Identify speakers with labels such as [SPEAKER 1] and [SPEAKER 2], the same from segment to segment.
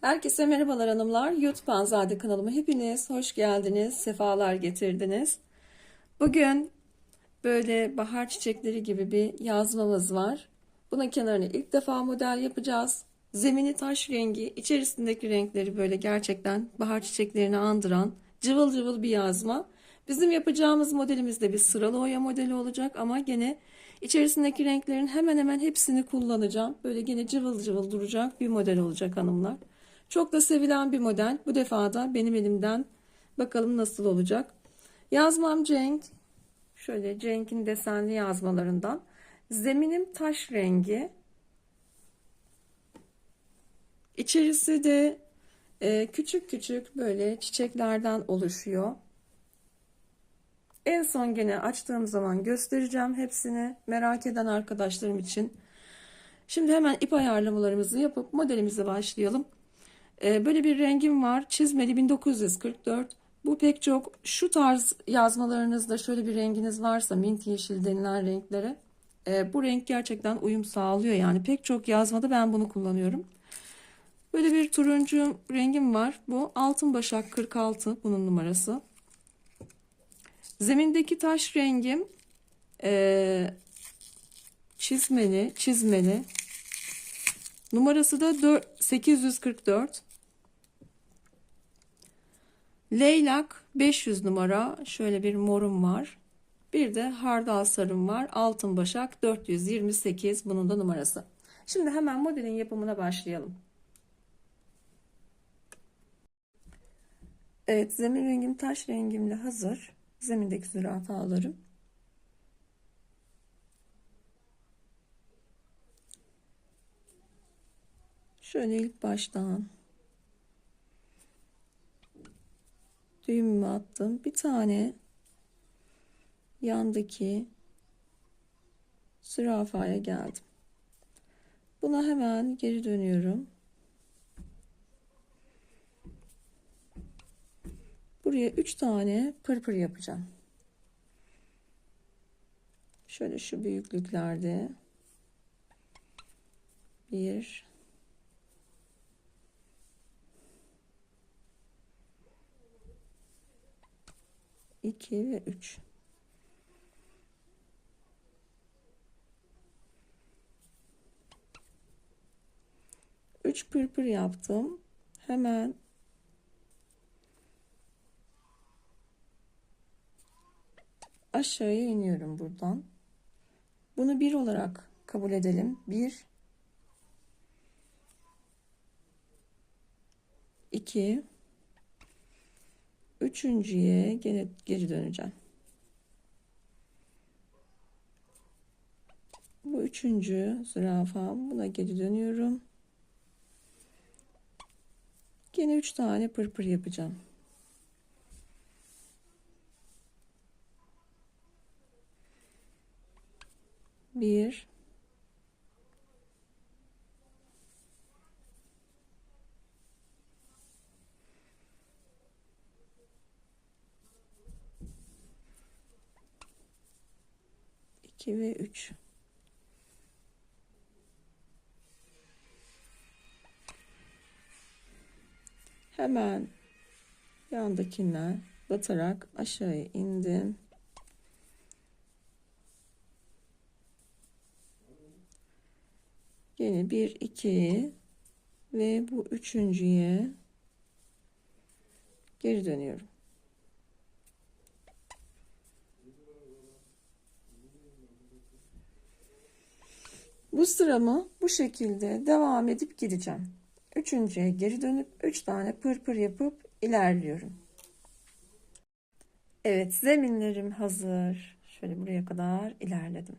[SPEAKER 1] Herkese merhabalar hanımlar. YouTube Anzade kanalıma hepiniz hoş geldiniz, sefalar getirdiniz. Bugün böyle bahar çiçekleri gibi bir yazmamız var. Bunun kenarını ilk defa model yapacağız. Zemini taş rengi, içerisindeki renkleri böyle gerçekten bahar çiçeklerini andıran cıvıl cıvıl bir yazma. Bizim yapacağımız modelimiz de bir sıralı oya modeli olacak ama gene içerisindeki renklerin hemen hemen hepsini kullanacağım. Böyle gene cıvıl cıvıl duracak bir model olacak hanımlar. Çok da sevilen bir model. Bu defa da benim elimden bakalım nasıl olacak. Yazmam Cenk. Şöyle Cenk'in desenli yazmalarından. Zeminim taş rengi. İçerisi de e, küçük küçük böyle çiçeklerden oluşuyor. En son gene açtığım zaman göstereceğim hepsini merak eden arkadaşlarım için. Şimdi hemen ip ayarlamalarımızı yapıp modelimize başlayalım. Ee, böyle bir rengim var. Çizmeli 1944. Bu pek çok şu tarz yazmalarınızda şöyle bir renginiz varsa mint yeşil denilen renklere e, bu renk gerçekten uyum sağlıyor. Yani pek çok yazmada ben bunu kullanıyorum. Böyle bir turuncu rengim var. Bu altın başak 46 bunun numarası. Zemindeki taş rengim e, çizmeli, çizmeli. Numarası da 4, 844. Leylak 500 numara. Şöyle bir morum var. Bir de hardal sarım var. Altın başak 428. Bunun da numarası. Şimdi hemen modelin yapımına başlayalım. Evet zemin rengim taş rengimle hazır. Zemindeki zürafa alırım. Şöyle ilk baştan düğümümü attım. Bir tane yandaki zürafaya geldim. Buna hemen geri dönüyorum. Buraya 3 tane pırpır yapacağım. Şöyle şu büyüklüklerde. Bir, 2 ve 3. Üç pırpır yaptım. Hemen aşağıya iniyorum buradan. Bunu bir olarak kabul edelim. Bir, iki, Üçüncüye gene geri döneceğim. Bu üçüncü zürafam. Buna geri dönüyorum. Gene üç tane pırpır yapacağım. Bir, 2 ve 3. Hemen yandakinden batarak aşağıya indim. Yine 1 2 ve bu üçüncüye geri dönüyorum. Bu sıramı bu şekilde devam edip gideceğim. Üçüncüye geri dönüp üç tane pırpır yapıp ilerliyorum. Evet zeminlerim hazır. Şöyle buraya kadar ilerledim.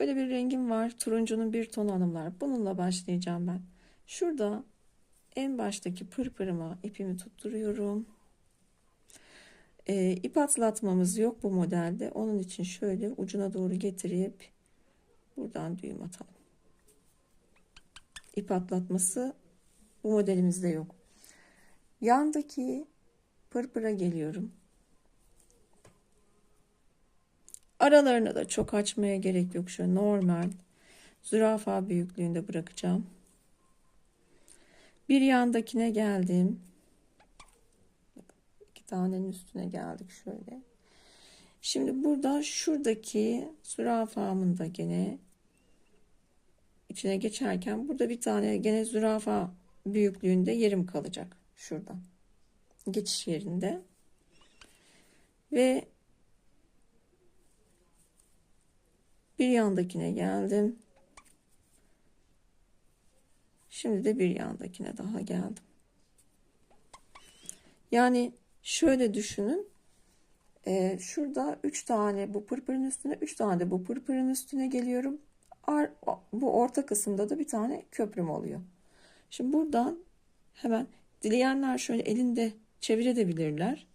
[SPEAKER 1] Böyle bir rengim var. Turuncunun bir tonu hanımlar. Bununla başlayacağım ben. Şurada en baştaki pırpırıma ipimi tutturuyorum. E, ip atlatmamız yok bu modelde. Onun için şöyle ucuna doğru getirip buradan düğüm atalım. İp atlatması bu modelimizde yok. Yandaki pırpıra geliyorum. Aralarını da çok açmaya gerek yok. Şöyle normal zürafa büyüklüğünde bırakacağım. Bir yandakine geldim. Tanenin üstüne geldik şöyle. Şimdi burada şuradaki zürafamın da gene içine geçerken burada bir tane gene zürafa büyüklüğünde yerim kalacak şurada. Geçiş yerinde. Ve bir yandakine geldim. Şimdi de bir yandakine daha geldim. Yani şöyle düşünün. Ee, şurada 3 tane bu pırpırın üstüne 3 tane de bu pırpırın üstüne geliyorum. Ar bu orta kısımda da bir tane köprüm oluyor. Şimdi buradan hemen dileyenler şöyle elinde çevirebilirler.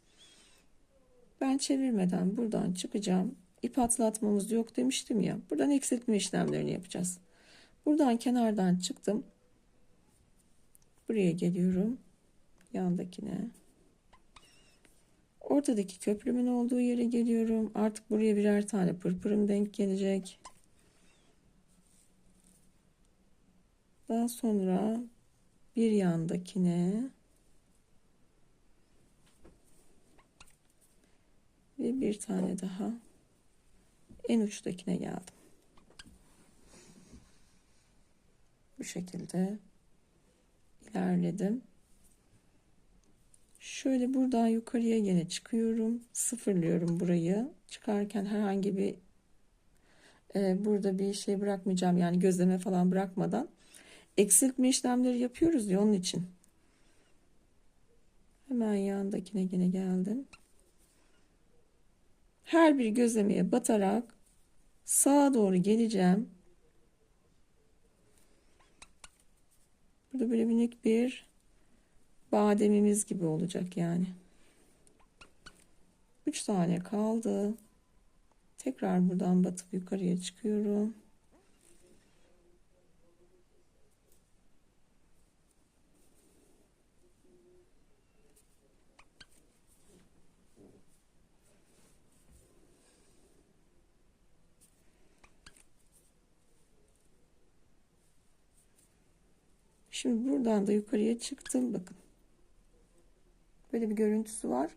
[SPEAKER 1] Ben çevirmeden buradan çıkacağım. İp atlatmamız yok demiştim ya. Buradan eksiltme işlemlerini yapacağız. Buradan kenardan çıktım. Buraya geliyorum. Yandakine. Ortadaki köprümün olduğu yere geliyorum. Artık buraya birer tane pırpırım denk gelecek. Daha sonra bir yandakine ve bir tane daha en uçtakine geldim. Bu şekilde ilerledim. Şöyle buradan yukarıya yine çıkıyorum. Sıfırlıyorum burayı. Çıkarken herhangi bir e, burada bir şey bırakmayacağım. Yani gözleme falan bırakmadan. Eksiltme işlemleri yapıyoruz ya onun için. Hemen yandakine yine geldim. Her bir gözlemeye batarak sağa doğru geleceğim. Burada böyle minik bir bademimiz gibi olacak yani. 3 tane kaldı. Tekrar buradan batıp yukarıya çıkıyorum. Şimdi buradan da yukarıya çıktım. Bakın. Böyle bir görüntüsü var.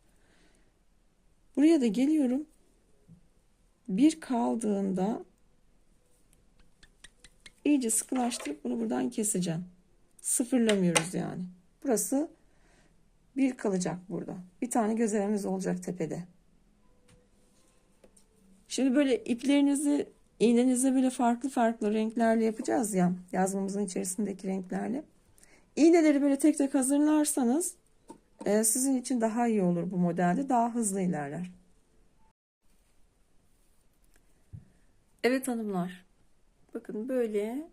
[SPEAKER 1] Buraya da geliyorum. Bir kaldığında iyice sıkılaştırıp bunu buradan keseceğim. Sıfırlamıyoruz yani. Burası bir kalacak burada. Bir tane gözelememiz olacak tepede. Şimdi böyle iplerinizi iğnenizi böyle farklı farklı renklerle yapacağız ya. Yazmamızın içerisindeki renklerle. İğneleri böyle tek tek hazırlarsanız sizin için daha iyi olur bu modelde. Daha hızlı ilerler. Evet hanımlar. Bakın böyle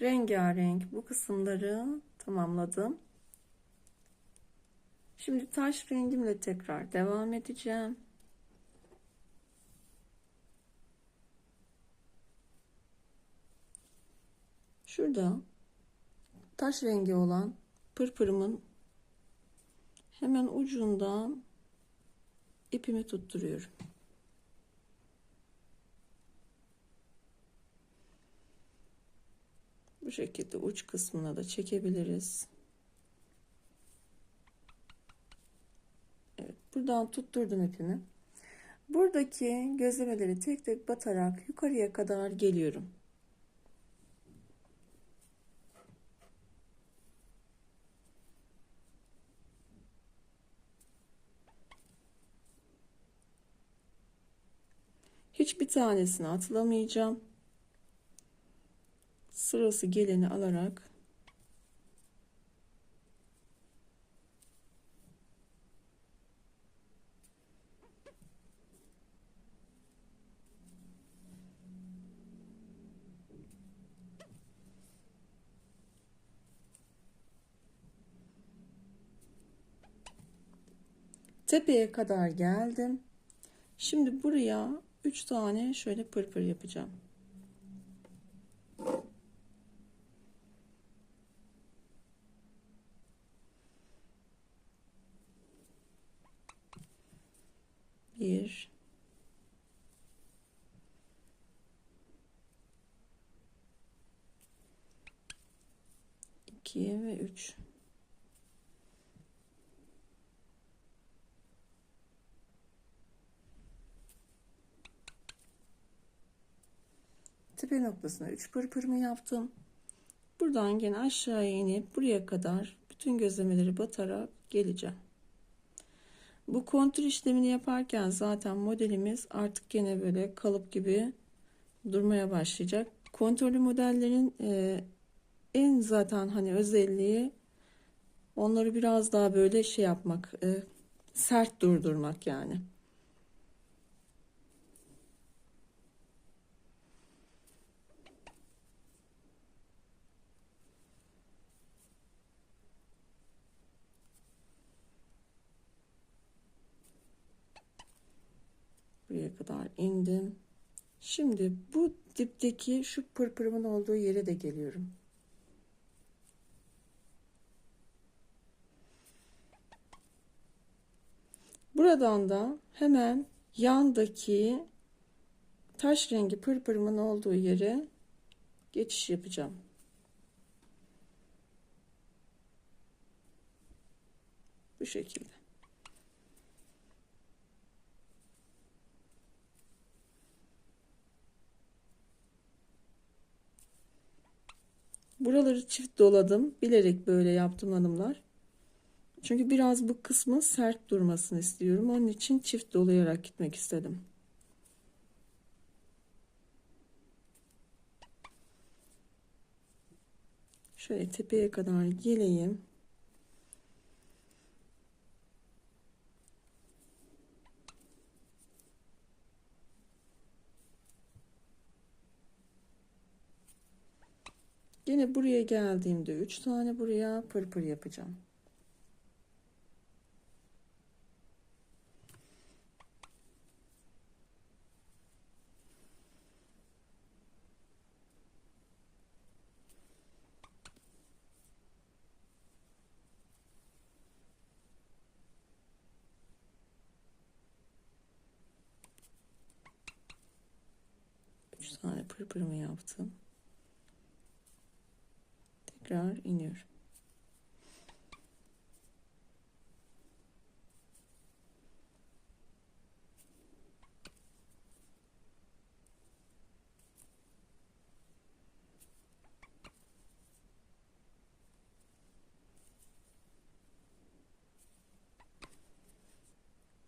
[SPEAKER 1] rengarenk bu kısımları tamamladım. Şimdi taş rengimle tekrar devam edeceğim. Şurada taş rengi olan pırpırımın hemen ucundan ipimi tutturuyorum. Bu şekilde uç kısmına da çekebiliriz. Evet, buradan tutturdum ipimi. Buradaki gözlemeleri tek tek batarak yukarıya kadar geliyorum. Hiçbir tanesini atlamayacağım. Sırası geleni alarak tepeye kadar geldim. Şimdi buraya 3 tane şöyle pırpır yapacağım. Bir, iki, 2 ve 3. Tepe noktasına 3 pırpırımı yaptım. Buradan gene aşağıya inip buraya kadar bütün gözlemeleri batarak geleceğim. Bu kontür işlemini yaparken zaten modelimiz artık gene böyle kalıp gibi durmaya başlayacak. Kontörlü modellerin e, en zaten hani özelliği onları biraz daha böyle şey yapmak, e, sert durdurmak yani. Buraya kadar indim. Şimdi bu dipteki şu pırpırımın olduğu yere de geliyorum. Buradan da hemen yandaki taş rengi pırpırımın olduğu yere geçiş yapacağım. Bu şekilde. Buraları çift doladım. Bilerek böyle yaptım hanımlar. Çünkü biraz bu kısmı sert durmasını istiyorum. Onun için çift dolayarak gitmek istedim. Şöyle tepeye kadar geleyim. Yine buraya geldiğimde 3 tane buraya pırpır yapacağım. Üç tane pırpırımı yaptım tekrar iniyorum.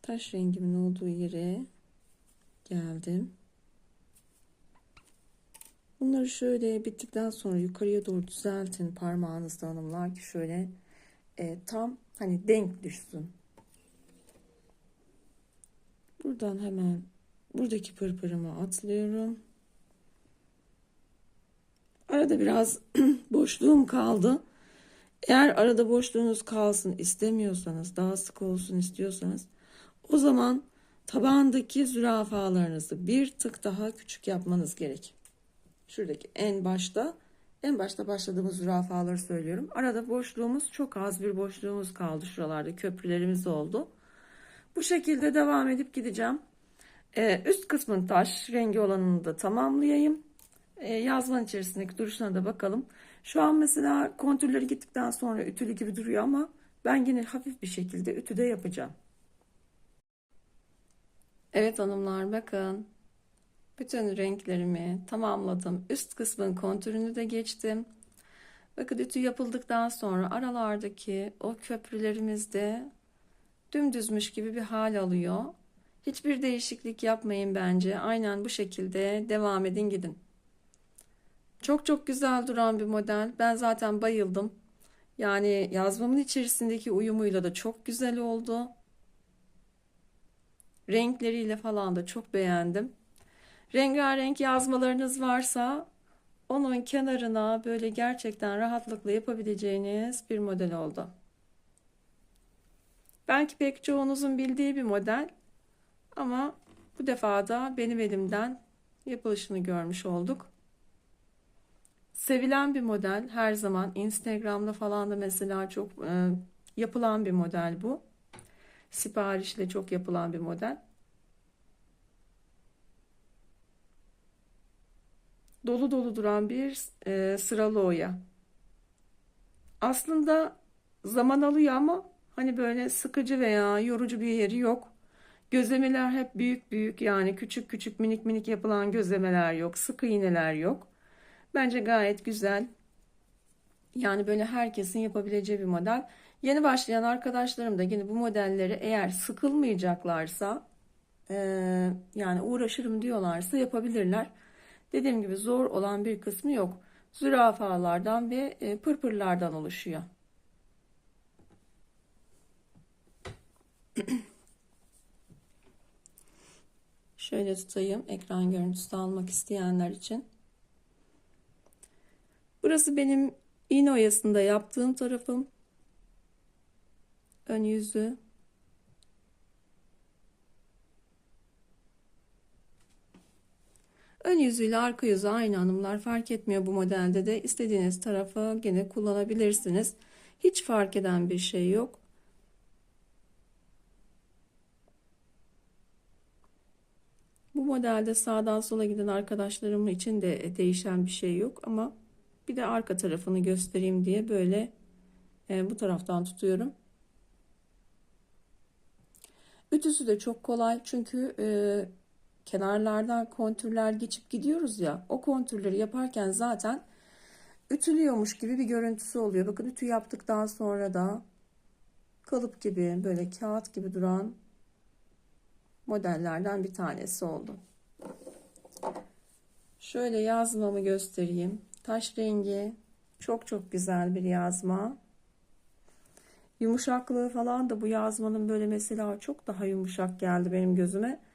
[SPEAKER 1] Taş rengimin olduğu yere geldim. Bunları şöyle bittikten sonra yukarıya doğru düzeltin parmağınızla hanımlar ki şöyle e, tam hani denk düşsün. Buradan hemen buradaki pırpırımı atlıyorum. Arada biraz boşluğum kaldı. Eğer arada boşluğunuz kalsın istemiyorsanız, daha sık olsun istiyorsanız o zaman tabağındaki zürafalarınızı bir tık daha küçük yapmanız gerek şuradaki en başta en başta başladığımız zürafaları söylüyorum. Arada boşluğumuz çok az bir boşluğumuz kaldı. Şuralarda köprülerimiz oldu. Bu şekilde devam edip gideceğim. Ee, üst kısmın taş rengi olanını da tamamlayayım. Ee, yazmanın içerisindeki duruşuna da bakalım. Şu an mesela kontürleri gittikten sonra ütülü gibi duruyor ama ben yine hafif bir şekilde ütüde yapacağım. Evet hanımlar bakın bütün renklerimi tamamladım. Üst kısmın kontürünü de geçtim. Bakın ütü yapıldıktan sonra aralardaki o köprülerimiz de dümdüzmüş gibi bir hal alıyor. Hiçbir değişiklik yapmayın bence. Aynen bu şekilde devam edin gidin. Çok çok güzel duran bir model. Ben zaten bayıldım. Yani yazmamın içerisindeki uyumuyla da çok güzel oldu. Renkleriyle falan da çok beğendim. Rengarenk yazmalarınız varsa onun kenarına böyle gerçekten rahatlıkla yapabileceğiniz bir model oldu. Belki pek çoğunuzun bildiği bir model ama bu defa da benim elimden yapılışını görmüş olduk. Sevilen bir model her zaman Instagram'da falan da mesela çok e, yapılan bir model bu. Siparişle çok yapılan bir model. Dolu dolu duran bir e, sıralı oya. Aslında zaman alıyor ama hani böyle sıkıcı veya yorucu bir yeri yok. Gözlemeler hep büyük büyük yani küçük küçük minik minik yapılan gözlemeler yok. Sıkı iğneler yok. Bence gayet güzel. Yani böyle herkesin yapabileceği bir model. Yeni başlayan arkadaşlarım da yine bu modelleri eğer sıkılmayacaklarsa e, yani uğraşırım diyorlarsa yapabilirler. Dediğim gibi zor olan bir kısmı yok. Zürafalardan ve e, pırpırlardan oluşuyor. Şöyle tutayım ekran görüntüsü almak isteyenler için. Burası benim iğne oyasında yaptığım tarafım. Ön yüzü. Yüzüyle arka yüzü aynı hanımlar fark etmiyor bu modelde de istediğiniz tarafı gene kullanabilirsiniz. Hiç fark eden bir şey yok. Bu modelde sağdan sola giden arkadaşlarım için de değişen bir şey yok ama bir de arka tarafını göstereyim diye böyle e, bu taraftan tutuyorum. Ütüsü de çok kolay çünkü e, kenarlardan kontürler geçip gidiyoruz ya o kontürleri yaparken zaten ütülüyormuş gibi bir görüntüsü oluyor. Bakın ütü yaptıktan sonra da kalıp gibi böyle kağıt gibi duran modellerden bir tanesi oldu. Şöyle yazmamı göstereyim. Taş rengi çok çok güzel bir yazma. Yumuşaklığı falan da bu yazmanın böyle mesela çok daha yumuşak geldi benim gözüme.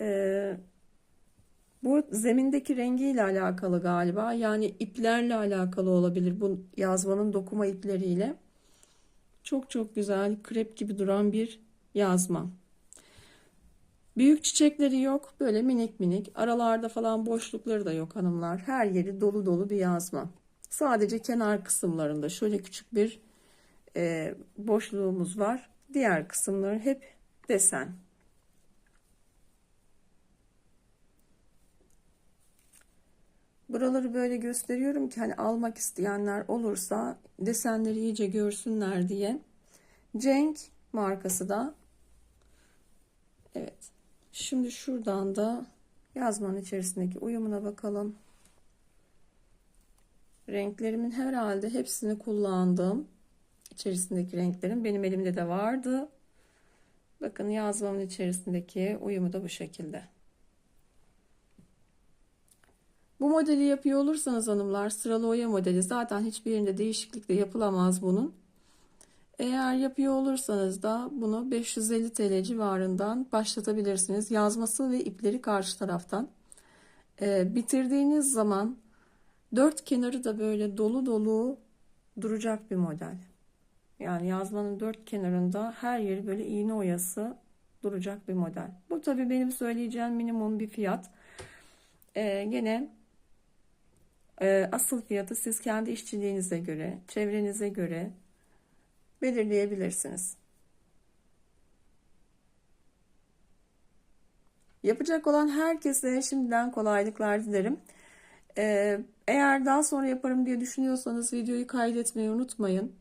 [SPEAKER 1] Ee, bu zemindeki rengiyle alakalı galiba. Yani iplerle alakalı olabilir. Bu yazmanın dokuma ipleriyle. Çok çok güzel krep gibi duran bir yazma. Büyük çiçekleri yok. Böyle minik minik. Aralarda falan boşlukları da yok hanımlar. Her yeri dolu dolu bir yazma. Sadece kenar kısımlarında şöyle küçük bir e, boşluğumuz var. Diğer kısımları hep desen. Buraları böyle gösteriyorum ki hani almak isteyenler olursa desenleri iyice görsünler diye. Cenk markası da. Evet. Şimdi şuradan da yazmanın içerisindeki uyumuna bakalım. Renklerimin herhalde hepsini kullandım. İçerisindeki renklerin benim elimde de vardı. Bakın yazmamın içerisindeki uyumu da bu şekilde. Bu modeli yapıyor olursanız hanımlar sıralı oya modeli zaten hiçbirinde değişiklik de yapılamaz bunun. Eğer yapıyor olursanız da bunu 550 TL civarından başlatabilirsiniz. Yazması ve ipleri karşı taraftan. Ee, bitirdiğiniz zaman dört kenarı da böyle dolu dolu duracak bir model. Yani yazmanın dört kenarında her yeri böyle iğne oyası duracak bir model. Bu tabii benim söyleyeceğim minimum bir fiyat. Ee, gene asıl fiyatı siz kendi işçiliğinize göre, çevrenize göre belirleyebilirsiniz. Yapacak olan herkese şimdiden kolaylıklar dilerim. Ee, eğer daha sonra yaparım diye düşünüyorsanız videoyu kaydetmeyi unutmayın.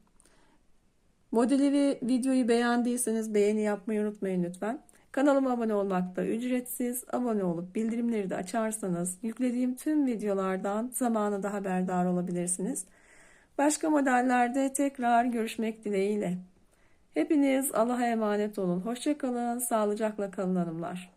[SPEAKER 1] Modeli ve videoyu beğendiyseniz beğeni yapmayı unutmayın lütfen. Kanalıma abone olmak da ücretsiz. Abone olup bildirimleri de açarsanız yüklediğim tüm videolardan zamanında haberdar olabilirsiniz. Başka modellerde tekrar görüşmek dileğiyle. Hepiniz Allah'a emanet olun. Hoşçakalın, sağlıcakla kalın hanımlar.